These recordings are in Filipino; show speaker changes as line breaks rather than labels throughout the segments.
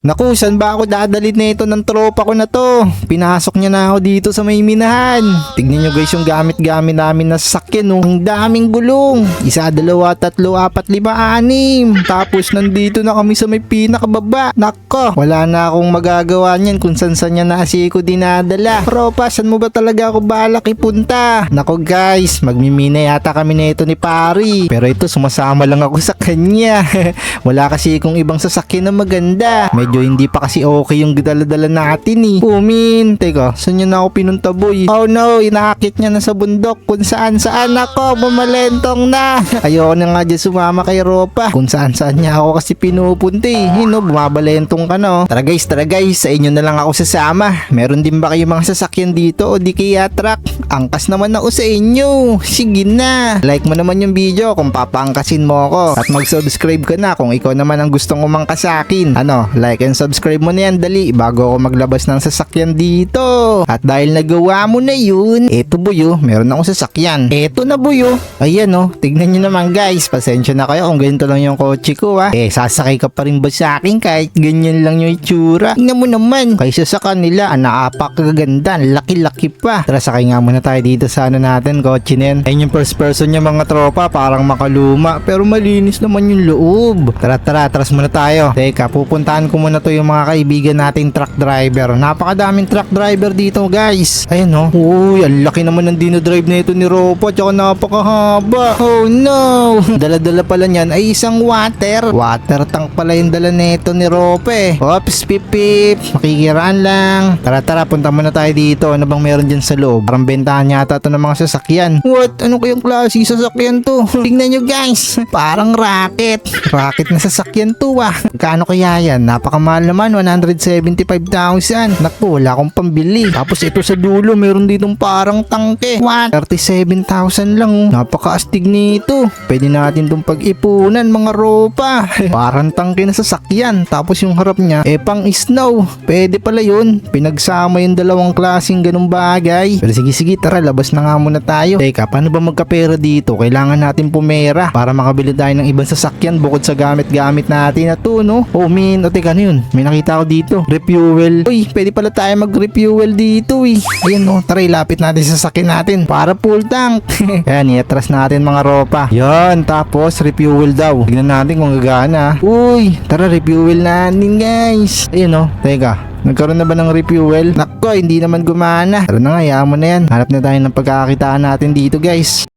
Naku, saan ba ako dadalhin nito ng tropa ko na to? Pinasok niya na ako dito sa may minahan. Tignan nyo guys yung gamit-gamit namin na sasakyan oh. Ang daming gulong. Isa, dalawa, tatlo, apat, lima, anim. Tapos nandito na kami sa may pinakababa. Nako, wala na akong magagawa niyan kung saan saan niya na si ko dinadala. Tropa, saan mo ba talaga ako balak ipunta? Nako guys, magmimina yata kami nito ni Pari. Pero ito, sumasama lang ako sa kanya. wala kasi kung ibang sasakyan na maganda. Medyo hindi pa kasi okay yung dala-dala natin eh. Umin, teka, saan niya na ako pinunta boy? Oh no, inaakit niya na sa bundok kung saan saan ako, bumalentong na. Ayoko na nga dyan sumama kay Ropa. Kung saan saan niya ako kasi pinupunta eh. Hino, bumabalentong ka no. Tara guys, tara guys, sa inyo na lang ako sasama. Meron din ba kayo mga sasakyan dito o di kaya truck? Angkas naman ako sa inyo. Sige na. Like mo naman yung video kung papaangkasin mo ako. At mag-subscribe ka na kung ikaw naman ang gustong umangkas sa akin. Ano, like and subscribe mo na yan dali bago ako maglabas ng sasakyan dito. At dahil nagawa mo na yun, eto buyo, meron akong sasakyan. Eto na buyo. Ayan oh, tignan nyo naman guys. Pasensya na kayo kung ganito lang yung kotse ko ha. Eh, sasakay ka pa rin ba sa akin kahit ganyan lang yung itsura? Tingnan mo naman. Kaysa sa kanila, ang napakaganda. Laki-laki pa. Tara, sakay nga muna tayo dito sa ano natin, kotse na yan. Ayun yung first person niya mga tropa, parang makaluma. Pero malinis naman yung loob. Tara, tara, atras muna tayo. Teka, pupuntahan ko muna to yung mga kaibigan nating truck driver. Napakadaming truck driver dito, guys. Ayun no. Uy, ang laki naman ng dinodrive na ito ni Ropa. Tsaka napakahaba. Oh no. Dala-dala pala niyan ay isang water. Water tank pala yung dala nito ni Rope. Oops, pip pip. Makikiraan lang. Tara tara, punta muna tayo dito. Ano bang meron dyan sa loob? Parang bentahan yata to ng mga sasakyan. What? Ano kayong klase sasakyan to? Tingnan nyo guys. Parang rocket. Rocket na sasakyan to ah. Kano kaya yan? Napakamahal naman. 175,000. Naku, wala akong pambili. Tapos ito sa dulo, meron ditong parang tangke. What? 37,000 lang oh. Napakaastig nito. Pwede natin itong pag-ipunan mga ropa. parang tangke na sasakyan. Tapos yung harap niya, eh pang snow. Pwede pala yun. Pinagsama yung dalawang klaseng ganung bagay. Pero sige sige, tara, labas na nga muna tayo. Teka, paano ba magkapera dito? Kailangan natin pumera para makabili tayo ng ibang sasakyan bukod sa gamit-gamit natin na to, no? Oh, min, o teka, ano yun? May nakita ako dito. Refuel. Uy, pwede pala tayo mag-refuel dito, eh. Ayun, no, tara, ilapit natin sa sasakyan natin para full tank. Ayan, i-atras natin mga ropa. Yan, tapos refuel daw. Tignan natin kung gagana. Uy, tara, refuel natin, guys. Ayun, no, teka. Nagkaroon na ba ng refuel? Nako, hindi naman gumana. Tara na nga, mo na yan. Hanap na tayo ng pagkakakitaan natin dito guys.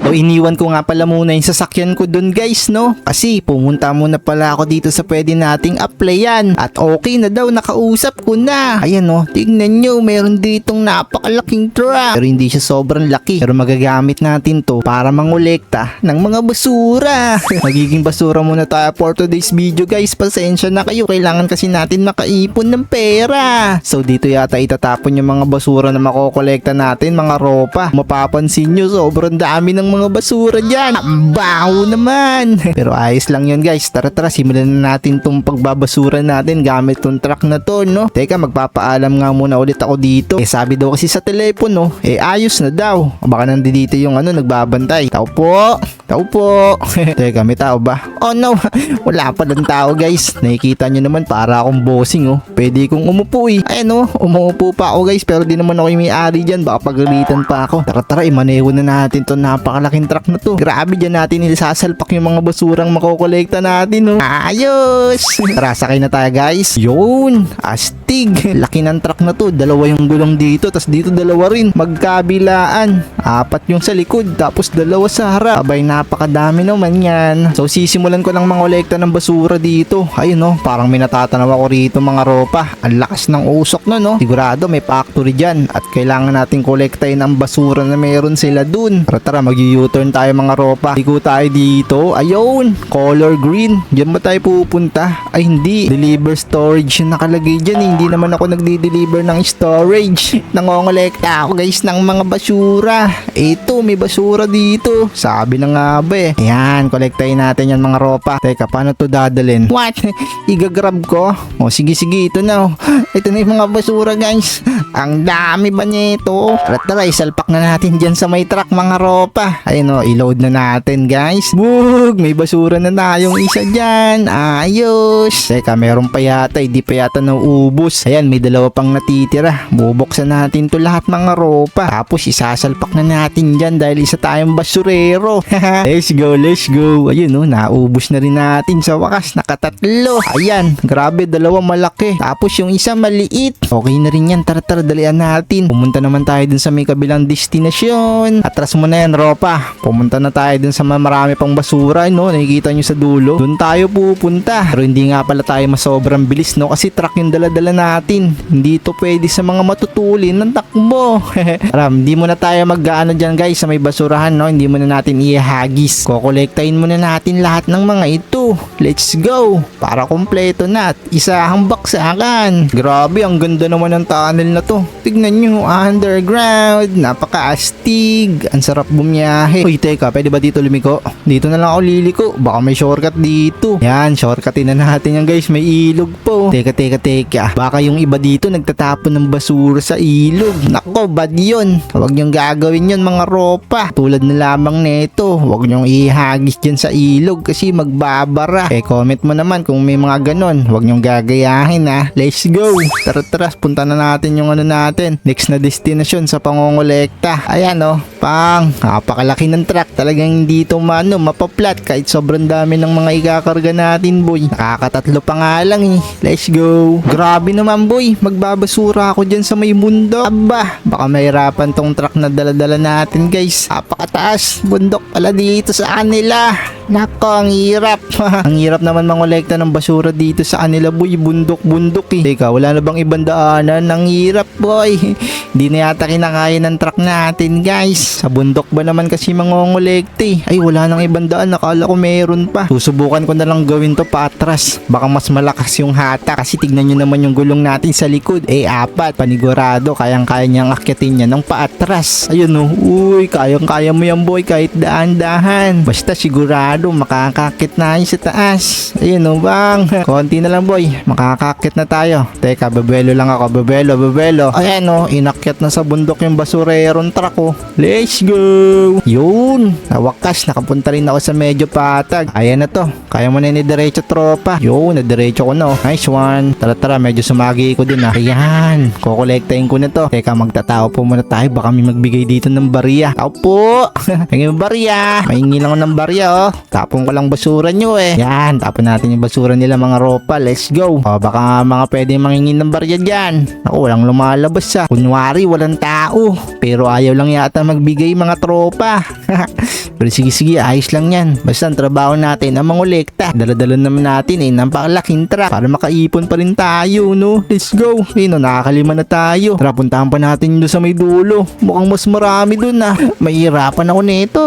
So iniwan ko nga pala muna yung sasakyan ko dun guys no? Kasi pumunta muna pala ako dito sa pwede nating applyan. At okay na daw nakausap ko na. Ayan no? Tignan nyo meron ditong napakalaking truck. Pero hindi siya sobrang laki. Pero magagamit natin to para mangolekta ng mga basura. Magiging basura muna tayo for today's video guys. Pasensya na kayo. Kailangan kasi natin makaipon ng pera. So dito yata itatapon yung mga basura na makokolekta natin mga ropa. Mapapansin nyo sobrang dami ng mga basura dyan. Baho naman. Pero ayos lang yun guys. Tara tara simulan na natin tong pagbabasura natin gamit tong truck na to no. Teka magpapaalam nga muna ulit ako dito. Eh sabi daw kasi sa telepono eh ayos na daw. Baka nandito yung ano nagbabantay. Tao po. Tao po. Teka may tao ba? Oh no. Wala pa ng tao guys. Nakikita nyo naman para akong bossing oh. Pwede kong umupo eh. Ayan oh. Umuupo pa ako guys pero di naman ako yung may-ari dyan. Baka pagalitan pa ako. Tara tara imaneho na natin to napakalaking truck na to. Grabe dyan natin isasalpak yung mga basurang makokolekta natin, no. Ayos! Tara, sakay na tayo, guys. Yun! Astig! Laki ng truck na to. Dalawa yung gulong dito, tas dito dalawa rin. Magkabilaan. Apat yung sa likod, tapos dalawa sa harap. Abay, napakadami naman yan. So, sisimulan ko lang mangolekta ng basura dito. Ayun, no. Parang may natatanaw ako rito, mga ropa. Ang lakas ng usok na, no. Sigurado may factory dyan. At kailangan natin kolektahin ang basura na meron sila dun. Tara, tara, mag-u-turn tayo mga ropa. Liko tayo dito. Ayun, color green. Diyan ba tayo pupunta? Ay hindi. Deliver storage nakalagay dyan. eh. Hindi naman ako nagdi-deliver ng storage. Nangongolekta ako guys ng mga basura. Ito, may basura dito. Sabi na nga ba eh. Ayan, kolektahin natin yan mga ropa. Teka, paano to dadalin? What? Igagrab ko? O sige sige, ito na. oh. Ito na yung mga basura guys. Ang dami ba nito? Tara tara, isalpak na natin dyan sa may truck mga ropa. Tropa. Ayun o, i-load na natin guys. Bug! May basura na tayong isa dyan. Ayos. Teka, meron pa yata. Hindi pa yata nauubos. Ayan, may dalawa pang natitira. Bubuksan natin to lahat mga ropa. Tapos isasalpak na natin dyan dahil isa tayong basurero. let's go, let's go. Ayun o, naubos na rin natin sa wakas. Nakatatlo. Ayan, grabe, dalawa malaki. Tapos yung isa maliit. Okay na rin yan. Tara, tara, dalian natin. Pumunta naman tayo dun sa may kabilang destinasyon. Atras mo na yan, ropa. Pumunta na tayo dun sa marami pang basura, no? Nakikita nyo sa dulo. Doon tayo pupunta. Pero hindi nga pala tayo masobrang bilis, no? Kasi truck yung dala-dala natin. Hindi to pwede sa mga matutulin ng takbo. Tara, hindi muna tayo mag-ano dyan, guys, sa may basurahan, no? Hindi muna natin ihagis. Kokolektahin muna natin lahat ng mga ito. Let's go! Para kompleto na at isahang baksakan. Grabe, ang ganda naman ng tunnel na to. Tignan nyo, underground. Napaka-astig. Ang sarap bumiyahe. Uy, teka, pwede ba dito lumiko? Dito na lang ako liliko. Baka may shortcut dito. Yan, shortcutin na natin yan guys. May ilog po. Teka, teka, teka. Baka yung iba dito nagtatapon ng basura sa ilog. Nako, bad yun. Huwag niyong gagawin yun mga ropa. Tulad na lamang nito. Huwag niyong ihagis dyan sa ilog kasi magbabara. Eh, comment mo naman kung may mga ganon. Huwag niyong gagayahin ha. Let's go. Tara, tara. Punta na natin yung ano natin. Next na destination sa pangongolekta. Ayan oh. Pang. Napakalaki ng truck. Talagang hindi ito mano. Mapaplat kahit sobrang dami ng mga ikakarga natin boy. Nakakatatlo pa nga lang eh. Let's go. Grabe naman boy. Magbabasura ako dyan sa may mundo. Aba. Baka mahirapan tong truck na daladala natin guys. Napakataas. Bundok pala dito sa kanila. Nako, ang hirap. ang hirap naman mangolekta ng basura dito sa kanila, boy. Bundok-bundok eh. Teka, wala na bang ibang daanan? Ang hirap, boy. Hindi na yata kinakaya ng truck natin, guys. Sa bundok ba naman kasi mangongolekta eh. Ay, wala nang ibang daan. Nakala ko meron pa. Susubukan ko na lang gawin to patras. Baka mas malakas yung hata kasi tignan nyo naman yung gulong natin sa likod. Eh, apat. Panigurado. Kayang-kaya niyang akyatin niya ng paatras. Ayun oh. Uy, kayang-kaya mo yan, boy. Kahit daan-dahan. Basta sigurado makakakit na sa taas. Ayun oh, bang. Konti na lang, boy. Makakakit na tayo. Teka, bebelo lang ako. Bebelo, bebelo. Ayan oh, inakyat na sa bundok yung basurerong truck oh. Let's go! Yun! Nawakas, nakapunta rin ako sa medyo patag. Ayan na to. Kaya mo na ni diretso tropa. Yun, na-diretso ko na oh. Nice one. Tara tara, medyo sumagi ko din ah. Ayan, kukolektahin ko na to. Teka, magtatao po muna tayo. Baka may magbigay dito ng barya. Tao po! Hingin mo barya. Mahingi lang ng barya oh. Tapon ko lang basura nyo eh. Yan, tapon natin yung basura nila mga ropa. Let's go. O, baka mga pwede mangingin ng barya dyan. Ako, walang lumalabas ah. Kunwari, walang tao. Pero ayaw lang yata magbigay mga tropa. Pero sige sige, ayos lang yan. Basta ang trabaho natin ang mangolekta. Daladala naman natin eh, ng pakalaking truck para makaipon pa rin tayo, no? Let's go. Ayun, no, nakakalima na tayo. Tara, puntahan pa natin doon sa may dulo. Mukhang mas marami doon ah. Mahirapan ako nito.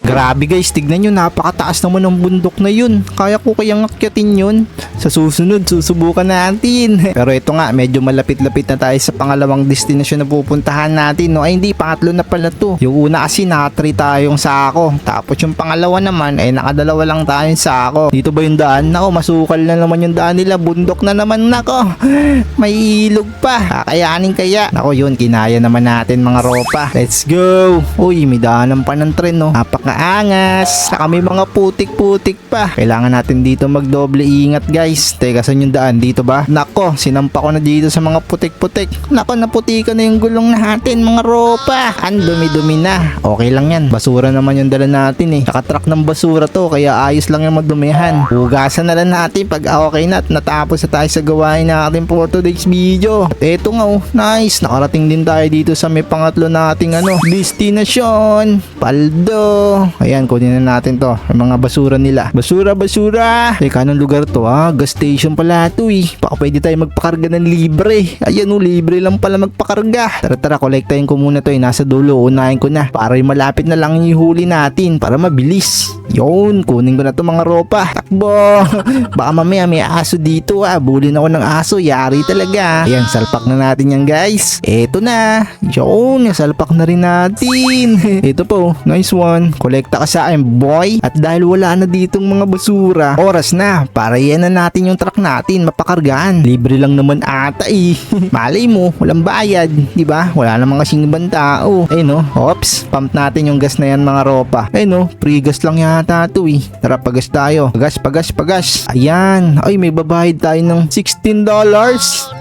Grabe guys, tignan nyo, napakataas naman ng bundok na yun. Kaya ko kayang akyatin yun. Sa susunod, susubukan natin. Pero ito nga, medyo malapit-lapit na tayo sa pangalawang destinasyon na pupuntahan natin. No? Ay hindi, pangatlo na pala to. Yung una kasi naka-3 tayong sako. Tapos yung pangalawa naman, ay nakadalawa lang tayong sako. Dito ba yung daan? Nako, masukal na naman yung daan nila. Bundok na naman, nako. May ilog pa. Kakayanin kaya. Nako yun, kinaya naman natin mga ropa. Let's go. Uy, may daanan pa ng tren, no? Napakaangas. Saka may mga putik-putik pa. Kailangan natin dito magdoble ingat, guys. Teka, saan yung daan? Dito ba? Nako, sinampa ko na dito sa mga putik-putik. Nako, naputikan na yung gulong natin, mga ropa. Ang dumi-dumi na. Okay lang yan. Basura naman yung dala natin eh. Nakatruck ng basura to, kaya ayos lang yung magdumihan. Hugasan na lang natin pag okay na at natapos na tayo sa gawain natin for today's video. At eto nga oh, nice. Nakarating din tayo dito sa may pangatlo nating ano, destination. Paldo. Ayan, kunin na natin to. Yung mga basura nila. Basura, basura. Teka, anong lugar to ah? Gas station pala to eh. Baka pwede tayo magpakarga ng libre. Ayan oh, libre lang pala magpakarga. Tara, tara, kolektahin ko muna to eh. Nasa dulo, unahin ko na. Para yung malapit na lang yung natin. Para mabilis. Yun, kunin ko na to mga ropa. Takbo. Baka mamaya may aso dito ah. Bulin ako ng aso. Yari talaga. Ayan, salpak na natin yan guys. Eto na. Yun, salpak na rin natin. Ito po, nice one. Kolekta ka sa akin, boy. At dahil wala na ditong mga basura, oras na para yan na natin yung truck natin mapakargaan. Libre lang naman ata eh. Malay mo, walang bayad, di ba? Wala namang kasing ibang tao. Ay no, ops, pump natin yung gas na yan mga ropa. Ay no, free gas lang yata to eh. Tara, pagas tayo. Pagas, pagas, pagas. Ayan, ay may babayad tayo ng $16.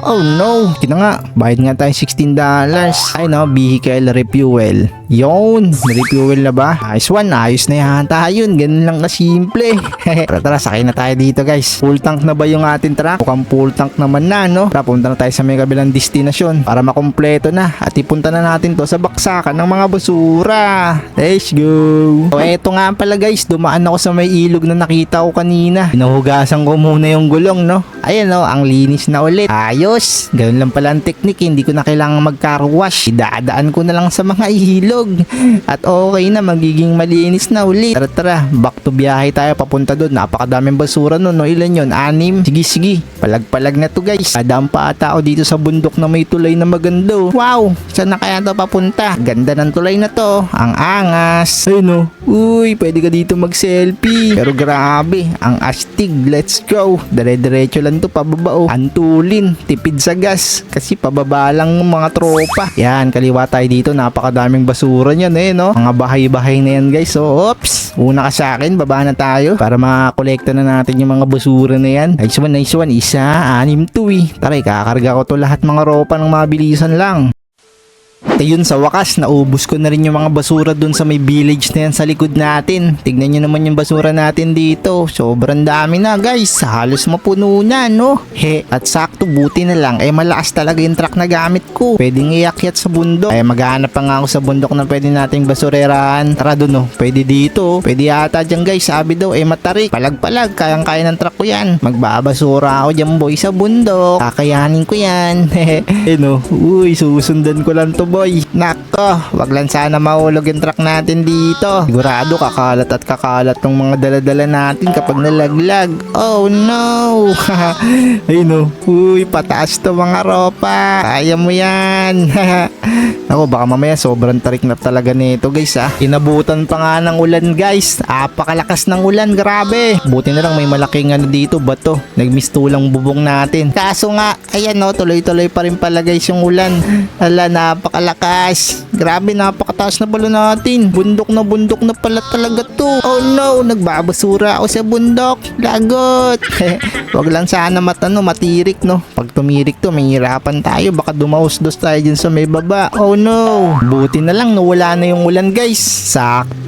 Oh no, kita nga, bayad nga tayo $16. Ay no, vehicle refuel. Yon, refuel na ba? Ayos one, ayos na yata yun. Ganun lang kasimple. tara, tara, sakay na tayo dito guys. Full tank na ba yung ating truck? Mukhang full tank naman na, no? Tara, punta na tayo sa may kabilang destinasyon para makompleto na. At ipunta na natin to sa baksakan ng mga basura. Let's go. So, eto nga pala guys, dumaan ako sa may ilog na nakita ko kanina. Pinuhugasan ko muna yung gulong, no? Ayan, no, ang linis na ulit. Ayos. Ganun lang pala ang technique, hindi ko na kailangan mag-car wash. Idadaan ko na lang sa mga ilog. At okay na, magiging malinis na ulit. Tara, tara, back to biyahe tayo papunta doon. Napakadaming basura nun, no? Ilan yun? Anim? Sige, sige. Palag-palag na to guys. Adaan pa ata ako dito sa bundok na may tulay na maganda. oh. Wow, saan na kaya to papunta? Ganda ng tulay na to. Ang angas. Ay no. Uy, pwede ka dito mag-selfie. Pero grabe, ang astig. Let's go. Dire-diretso lang to pababa oh. Antulin, tipid sa gas. Kasi pababa lang ng mga tropa. Yan, kaliwa tayo dito. Napakadaming basura niyan eh, no? Mga bahay-bahay na yan guys. So, oops. Una ka sa akin, baba na tayo. Para makolekta na natin yung mga basura na yan. Nice one, nice one. Isa, anim to eh. Tara, kakarga ko to lahat mga ropa ng mabilisan lang. Ayun sa wakas, naubos ko na rin yung mga basura dun sa may village na yan sa likod natin. Tignan nyo naman yung basura natin dito. Sobrang dami na guys. Halos mapuno na no. He, at sakto buti na lang. Eh malakas talaga yung truck na gamit ko. Pwedeng iakyat sa bundok. Eh maghanap pa nga ako sa bundok na pwede nating basurerahan. Tara dun no. Pwede dito. Pwede yata dyan guys. Sabi daw eh matarik. Palag-palag. Kayang-kaya ng truck ko yan. Magbabasura ako dyan boy sa bundok. Kakayanin ko yan. eh no. Uy, susundan ko lang to boy. Nako, wag lang sana mahulog yung truck natin dito. Sigurado kakalat at kakalat ng mga daladala natin kapag nalaglag. Oh no! Ay no. Uy, pataas to mga ropa. Kaya mo yan. Ako, baka mamaya sobrang tarik na talaga nito guys ah. Inabutan pa nga ng ulan guys. Apakalakas ng ulan, grabe. Buti na lang may malaking ano dito, bato. Nagmistulang bubong natin. Kaso nga, ayan no, tuloy-tuloy pa rin pala guys yung ulan. Ala, napakalakas. Grabe, napakataas na pala natin. Bundok na bundok na pala talaga to. Oh no, nagbabasura ako sa bundok. Lagot. Wag lang sana matano, matirik no. Pag tumirik to, mahirapan tayo. Baka dumausdos tayo dyan sa may baba. Oh no. Buti na lang, nawala na yung ulan guys. Sakto.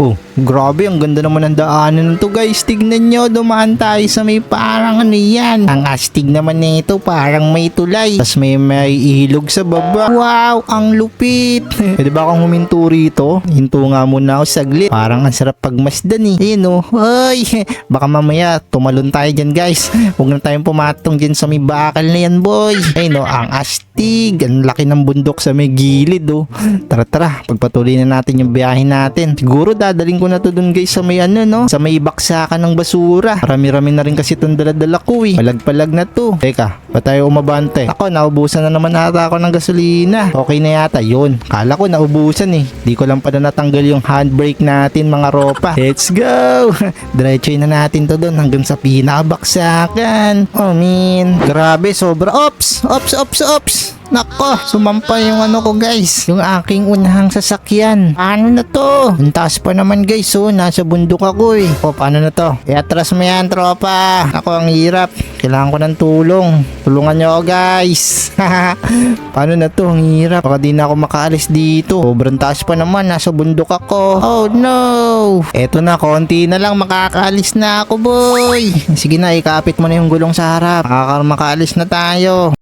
Oh, grabe, ang ganda naman ng daanan nito guys. Tignan nyo, dumaan tayo sa may parang ano yan. Ang astig naman nito, parang may tulay. Tapos may may ilog sa baba. Wow, ang lupit. Pwede ba akong huminto rito? Hinto nga muna ako saglit. Parang ang sarap pagmasdan eh. Ayun oh. Ay, baka mamaya tumalon tayo dyan guys. Huwag na tayong pumatong dyan sa may bakal na yan boy. Ayun oh, ang astig. Ang laki ng bundok sa may gilid oh. Tara tara, pagpatuloy na natin yung biyahe natin. Siguro dadaling ko na to dun guys sa may ano no, sa may baksakan ng basura. Marami-rami na rin kasi itong daladala ko eh. Palag-palag na to. Teka, ba tayo umabante? Ako, naubusan na naman ata ako ng gasolina. Okay na yata, yun. Kala ko naubusan eh. Di ko lang pala natanggal yung handbrake natin mga ropa. Let's go! Diretso na natin to dun hanggang sa pinakabaksakan. Oh man, grabe, sobra. Ops! Ops, ops, ops! Nako, sumampa yung ano ko guys. Yung aking unahang sasakyan. Paano na to? Ang taas pa naman guys oh. Nasa bundok ako eh. O paano na to? Iatras mo yan tropa. Ako ang hirap. Kailangan ko ng tulong. Tulungan nyo ako guys. paano na to? Ang hirap. Baka di na ako makaalis dito. Sobrang taas pa naman. Nasa bundok ako. Oh no. Eto na, konti na lang. Makakaalis na ako boy. Sige na, ikapit mo na yung gulong sa harap. Makaka makaalis na tayo.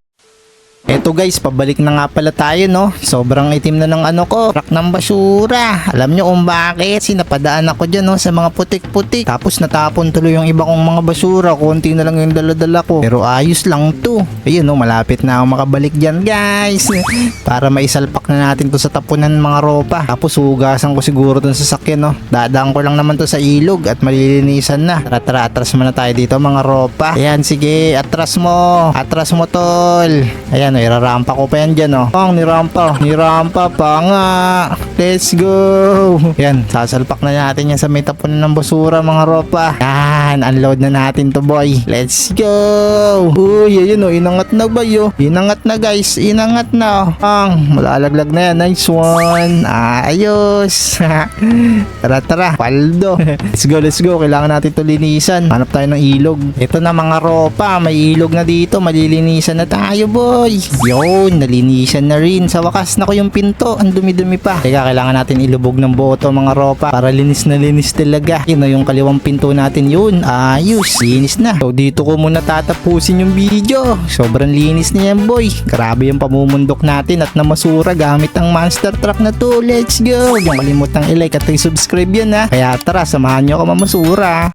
Eto guys, pabalik na nga pala tayo no. Sobrang itim na ng ano ko, truck ng basura. Alam nyo kung bakit? Sinapadaan ako dyan no, sa mga putik-putik. Tapos natapon tuloy yung iba kong mga basura. Konti na lang yung daladala ko. Pero ayos lang to. Ayun no, malapit na ako makabalik dyan guys. Para maisalpak na natin to sa tapunan mga ropa. Tapos hugasan ko siguro dun sa sakyan no. Dadaan ko lang naman to sa ilog at malilinisan na. Tara tara, atras muna tayo dito mga ropa. Ayan, sige, atras mo. Atras mo tol. Ayan, irarampa ko pa yan dyan, oh. Ang nirampa, nirampa pa nga. Let's go. Yan, sasalpak na natin yan sa may tapunan ng basura, mga ropa. Yan, unload na natin to, boy. Let's go. Uy, ayun, oh, inangat na ba, yo? Inangat na, guys. Inangat na, oh. Ang, malalaglag na yan. Nice one. Ayos. tara, tara. Paldo. let's go, let's go. Kailangan natin to linisan. Hanap tayo ng ilog. Ito na, mga ropa. May ilog na dito. Malilinisan na tayo, boy. Yun, nalinisan na rin. Sa wakas na ko yung pinto. Ang dumi-dumi pa. Teka, kailangan natin ilubog ng boto, mga ropa. Para linis na linis talaga. Yun na yung kaliwang pinto natin yun. Ayos. Linis na. So, dito ko muna tatapusin yung video. Sobrang linis na yan, boy. Grabe yung pamumundok natin at namasura gamit ang monster truck na to. Let's go. Huwag kalimutang i-like at i-subscribe yan, ha. Kaya tara, samahan nyo ako mamasura.